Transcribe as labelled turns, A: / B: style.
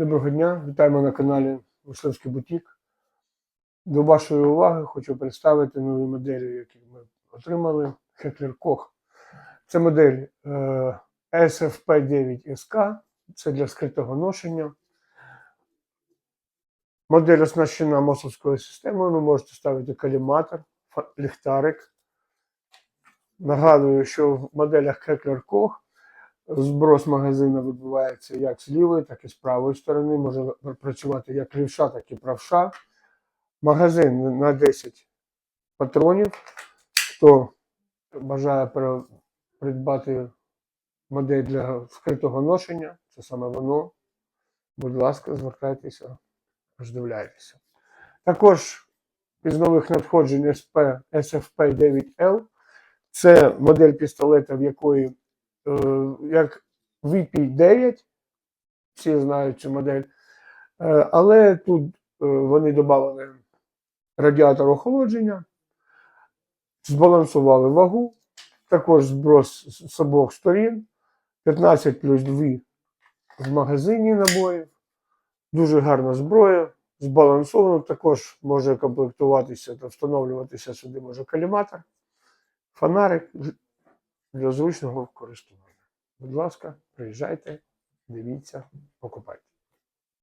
A: Доброго дня, вітаємо на каналі Мисливський Бутік. До вашої уваги хочу представити нові моделі, які ми отримали. Хеклер Кох. Це модель е, SFP9SK, це для скритого ношення. Модель оснащена мосовською системою. Ви можете ставити каліматор, ліхтарик. Нагадую, що в моделях Хеклер Кох Зброс магазину відбувається як з лівої, так і з правої сторони. Може працювати як лівша, так і правша. Магазин на 10 патронів. Хто бажає придбати модель для скритого ношення, це саме воно. Будь ласка, звертайтеся, роздивляйтеся. Також із нових надходжень SP SFP9L. Це модель пістолета, в якої як VP9, всі знають цю модель, Е, але тут е, вони додали радіатор охолодження, збалансували вагу, також зброс з обох сторін, 15 плюс 2 в магазині набоїв, дуже гарна зброя, збалансовано, також може комплектуватися та встановлюватися сюди може каліматор, фонарик для зручного користування. Будь ласка, приїжджайте, дивіться, покупайте.